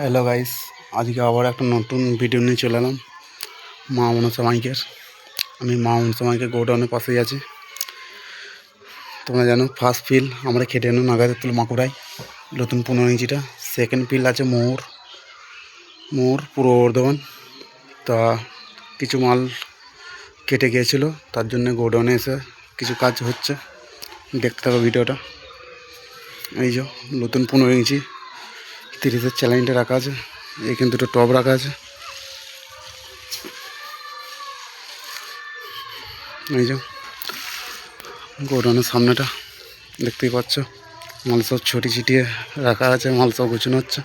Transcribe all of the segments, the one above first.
Hello guys আজকে আবার একটা নতুন ভিডিও নিয়ে চলে এলাম। মা মনসা মাইকের। আমি মা মনসা মাইকের গোডাউনের পাশেই আছি। তোমরা জানো ফার্স্ট ফিল আমরা খেটে এনো নাগাদুল মাকুড়াই নতুন পনেরো ইঞ্চিটা। সেকেন্ড ফিল আছে মোর। মোর পুরো বর্ধমান। তা কিছু মাল কেটে গিয়েছিল। তার জন্য গোডাউনে এসে কিছু কাজ হচ্ছে। দেখতে থাকো ভিডিওটা এই যে, নতুন পনেরো ইঞ্চি। তিরিশের চ্যালেঞ্জটা রাখা আছে। এখানে দুটো টব রাখা আছে। এই যে, গোডাউনের সামনেটা, দেখতেই পাচ্ছ। মাল সব ছটি ছিটিয়ে রাখা আছে, মাল সব গুছানো হচ্ছে।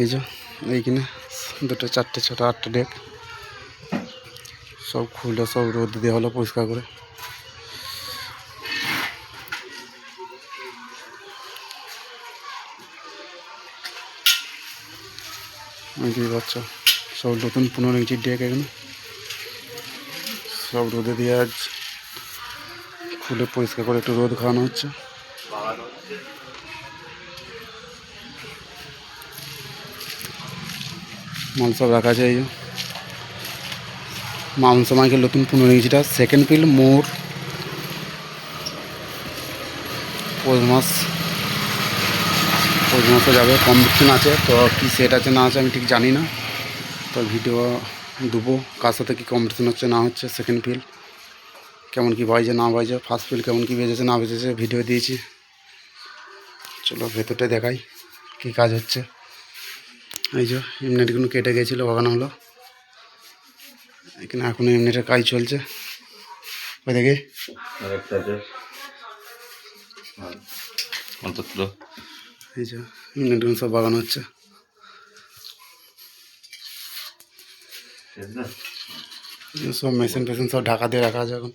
এই যে, এইখানে দুটো, চারটে, ছোটো, আটটা ডেক সব খুলে সব রোদ দেওয়া হলো পরিষ্কার করে। দেখতেই পাচ্ছ সব নতুন পনেরো ইঞ্চির ডেক এখানে সব রোদে দিয়ে আজ খুলে পরিষ্কার করে একটু রোদ খাওয়ানো হচ্ছে। মাল সব রাখা আছে এই যে। মাংস মাইকের নতুন পনেরো ইঞ্চিটা সেকেন্ড পিল মোর পৌষ মাস। মাসে যাবে কম্পিটিশন আছে তো কী সেট আছে, না আছে আমি ঠিক জানি না। তো ভিডিও দেবো, কার সাথে কী কম্পিটিশন হচ্ছে, না হচ্ছে সেকেন্ড ফিল কেমন কী বাজছে, না বাজছে ফার্স্ট ফিল কেমন কী বেজেছে, না বেজেছে ভিডিও দিয়েছি। চলো ভেতরটা দেখাই, কী কাজ হচ্ছে। এই যে এমনিটগুলো কেটে গেছিল, বাগানো হলো। এখানে এখনও এমনিটার কাজ চলছে। ওই দেখে। অন্তত এই যে এমনিটগুলো সব বাগান হচ্ছে। সব মেশিন টেশিন সব ঢাকা দিয়ে রাখা আছে এখন।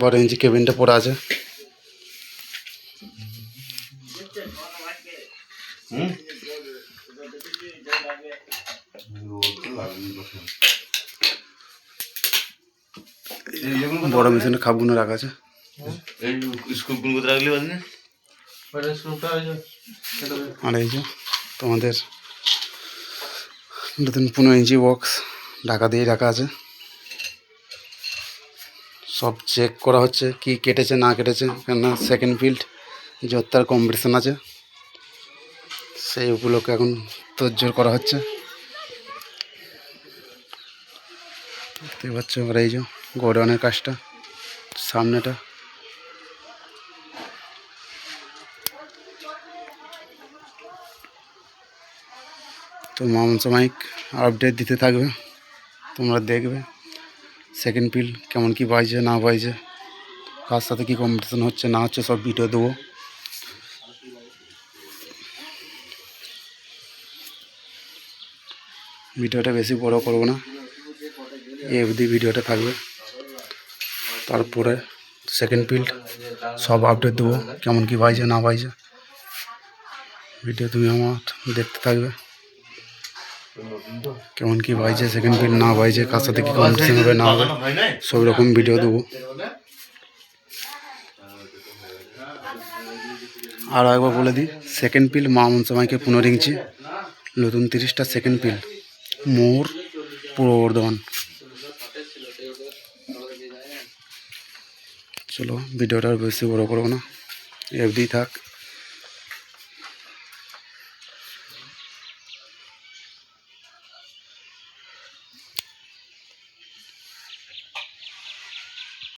বড় ইঞ্চি কেবিনটা পড়ে আছে। বড় মেশিনের খাপগুলো রাখা আছে। আর এই যে তোমাদের নতুন পনেরো ইঞ্চি বক্স ঢাকা দিয়ে রাখা আছে। সব চেক করা হচ্ছে কি কেটেছে না কেটেছে কেননা সেকেন্ড ফিল্ড যত্তার কম্পিটিশান আছে। সেই উপলক্ষে এখন তোজ্জোর করা হচ্ছে। দেখতে পাচ্ছ আর এই যে গোডাউনের কাজটা, সামনেটা। তো মামন মাইক আপডেট দিতে থাকবে, তোমরা দেখবে। সেকেন্ড পিল কেমন কি বাজছে, না বাজছে, কার সাথে কী কম্পিটিশন হচ্ছে, না হচ্ছে, সব ভিডিও দেবো। ভিডিওটা বেশি বড় করব না, এই অবধি ভিডিওটা থাকবে। তারপরে সেকেন্ড পিল্ড সব আপডেট দেবো, কেমন কি বাজছে, না বাজছে। ভিডিও তুমি আমার দেখতে থাকবে। কেমন কি বাজছে সেকেন্ড পিল না বাজছে, কার সাথে কী কম্পিটিশন হবে, না হবে, সব রকম ভিডিও দেবো। আর একবার বলে দিই সেকেন্ড পিল মা মনসামাইকে পনেরো ইঞ্চি নতুন তিরিশটা সেকেন্ড পিল মোর পূর্ব বর্ধমান চলো ভিডিওটা বেশি বড় করব না। এফডি থাক।